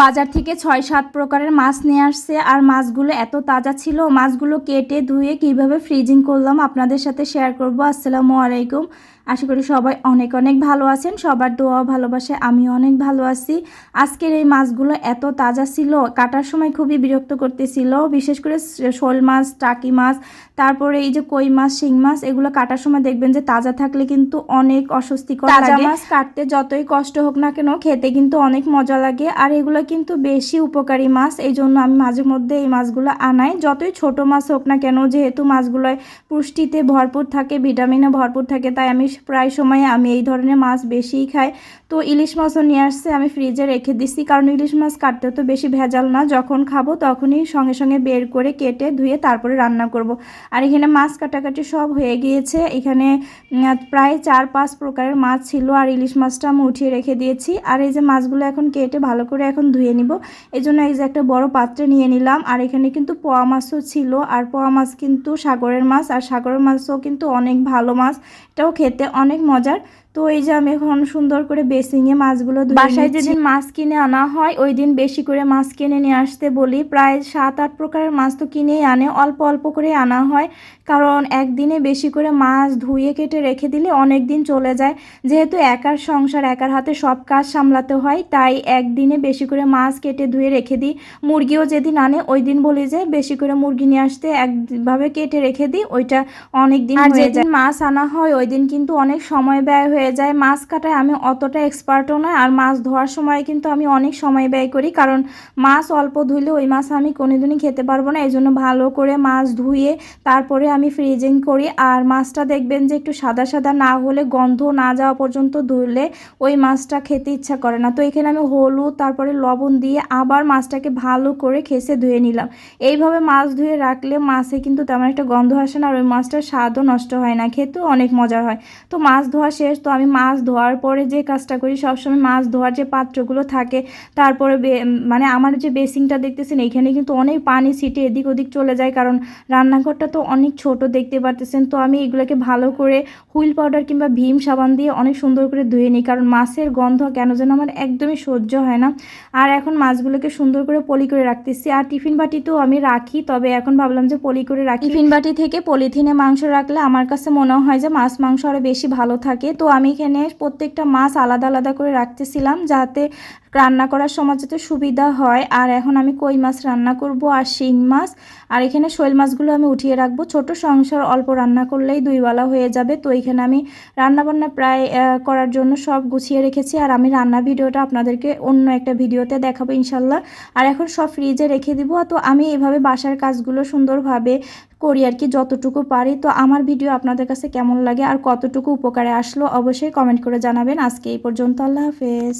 বাজার থেকে ছয়, সাত প্রকারের মাছ নিয়ে আসছে। আর মাছগুলো এত তাজা ছিল, মাছগুলো কেটে ধুয়ে কীভাবে ফ্রিজিং করলাম আপনাদের সাথে শেয়ার করব। আসসালামু আলাইকুম। আশা করি সবাই অনেক অনেক ভালো আছেন। সবার দোয়া ভালোবাসে আমি অনেক ভালো আছি। আজকের এই মাছগুলো এত তাজা ছিল কাটার সময় খুবই বিরক্ত করতেছিল বিশেষ করে শোল মাছ টাকি মাছ তারপরে এই যে কই মাছ শিং মাছ এগুলো কাটার সময় দেখবেন যে তাজা থাকলে কিন্তু অনেক অস্বস্তিকর তাজা মাছ কাটতে যতই কষ্ট হোক না কেন খেতে কিন্তু অনেক মজা লাগে। আর এগুলো কিন্তু বেশি উপকারী মাছ এই জন্য আমি মাঝে মধ্যে এই মাছগুলো আনাই। যতই ছোট মাছ হোক না কেন যেহেতু মাছগুলোয় পুষ্টিতে ভরপুর থাকে ভিটামিনে ভরপুর থাকে তাই আমি প্রায় সময় আমি এই ধরনের মাছ বেশিই খাই। তো ইলিশ মাছও নিয়ে আসছে, আমি ফ্রিজে রেখে দিছি। কারণ ইলিশ মাছ কাটতে তো বেশি ভেজাল না, যখন খাব তখনই সঙ্গে সঙ্গে বের করে কেটে ধুয়ে তারপরে রান্না করব। আর এখানে মাছ কাটাকাটি সব হয়ে গিয়েছে। এখানে প্রায় চার পাঁচ প্রকারের মাছ ছিল আর ইলিশ মাছটা আমি উঠিয়ে রেখে দিয়েছি। আর এই যে মাছগুলো এখন কেটে ভালো করে এখন ধুয়ে নিব। এই জন্য এই যে একটা বড় পাত্রে নিয়ে নিলাম। আর এখানে কিন্তু পোয়া মাছও ছিল। আর পোয়া মাছ কিন্তু সাগরের মাছ। আর সাগরের মাছও কিন্তু অনেক ভালো মাছ। এটাও খেতে অনেক মজার। তো এই যে আমি এখন সুন্দর করে বেসিংয়ে মাছগুলো ধুয়ে বাসায় যেদিন মাছ কিনে আনা হয় ওই দিন বেশি করে মাছ কিনে নিয়ে আসতে বলি। প্রায় সাত আট প্রকারের মাছ তো কিনেই আনে অল্প অল্প করে আনা হয়। কারণ একদিনে বেশি করে মাছ ধুয়ে কেটে রেখে দিলে অনেক দিন চলে যায়। যেহেতু একার সংসার একার হাতে সব কাজ সামলাতে হয় তাই একদিনে বেশি করে মাছ কেটে ধুয়ে রেখে দিই। মুরগিও যেদিন আনে ওই দিন বলি যে বেশি করে মুরগি নিয়ে আসতে একভাবে কেটে রেখে দিই ওইটা অনেক দিন আর যেদিন মাছ আনা হয় ওই দিন কিন্তু অনেক সময় ব্যয় হয়ে যায়। মাছ কাটায় আমি অতটা এক্সপার্টও নয় আর মাছ ধোয়ার সময় কিন্তু আমি অনেক সময় ব্যয় করি। কারণ মাছ অল্প ধুইলে ওই মাছ আমি কোনোদিনই খেতে পারব না। এই জন্য ভালো করে মাছ ধুয়ে তারপরে আমি ফ্রিজিং করি। আর মাছটা দেখবেন যে একটু সাদা সাদা না হলে গন্ধ না যাওয়া পর্যন্ত ধুলে ওই মাছটা খেতে ইচ্ছা করে না। তো এখানে আমি হলুদ, তারপরে লবণ দিয়ে আবার মাছটাকে ভালো করে খেসে ধুয়ে নিলাম। এইভাবে মাছ ধুয়ে রাখলে মাছে কিন্তু তেমন একটা গন্ধ আসে না আর ওই মাছটার স্বাদও নষ্ট হয় না। খেতেও অনেক মজার হয়। তো মাছ ধোয়া শেষ, তো আমি মাছ ধোয়ার পরে যে কাজটা করি, সবসময় মাছ ধোয়ার যে পাত্রগুলো থাকে, তারপরে মানে আমার যে বেসিংটা দেখতেছেন এইখানে কিন্তু অনেক পানি ছিটে এদিক ওদিক চলে যায়, কারণ রান্নাঘরটা তো অনেক ছোট দেখতে পারতেছেন। তো আমি এগুলোকে ভালো করে হুইল পাউডার কিংবা ভীম সাবান দিয়ে অনেক সুন্দর করে ধুয়ে নিই, কারণ মাছের গন্ধ কেন যেন আমার একদমই সহ্য হয় না। আর এখন মাছগুলোকে সুন্দর করে পলি করে রাখতেছি। আর টিফিন বাটিতেও আমি রাখি, তবে এখন ভাবলাম যে পলি করে রাখি। টিফিন বাটি থেকে পলিথিনে মাংস রাখলে আমার কাছে মনে হয় যে মাছ মাংস আরও বেশি ভালো থাকে। তো আমি এখানে প্রত্যেকটা মাছ আলাদা আলাদা করে রাখতেছিলাম যাতে রান্না করার সময় যাতে সুবিধা হয়। আর এখন আমি কই মাছ রান্না করব আর শিং মাছ। আর এখানে শৈল মাছগুলো আমি উঠিয়ে রাখব। ছোট সংসার অল্প রান্না করলেই দুইবেলা হয়ে যাবে। তো এখানে আমি রান্না বান্না প্রায় করার জন্য সব গুছিয়ে রেখেছি। আর আমি রান্না ভিডিওটা আপনাদেরকে অন্য একটা ভিডিওতে দেখাবো ইনশাল্লাহ। আর এখন সব ফ্রিজে রেখে দিব। তো আমি এভাবে বাসার কাজগুলো সুন্দরভাবে করি আর কি যতটুকু পারি। তো আমার ভিডিও আপনাদের কাছে কেমন লাগে আর কতটুকু উপকারে আসলো অবশ্যই কমেন্ট করে জানাবেন। আজকে এই পর্যন্ত আল্লাহ হাফেজ।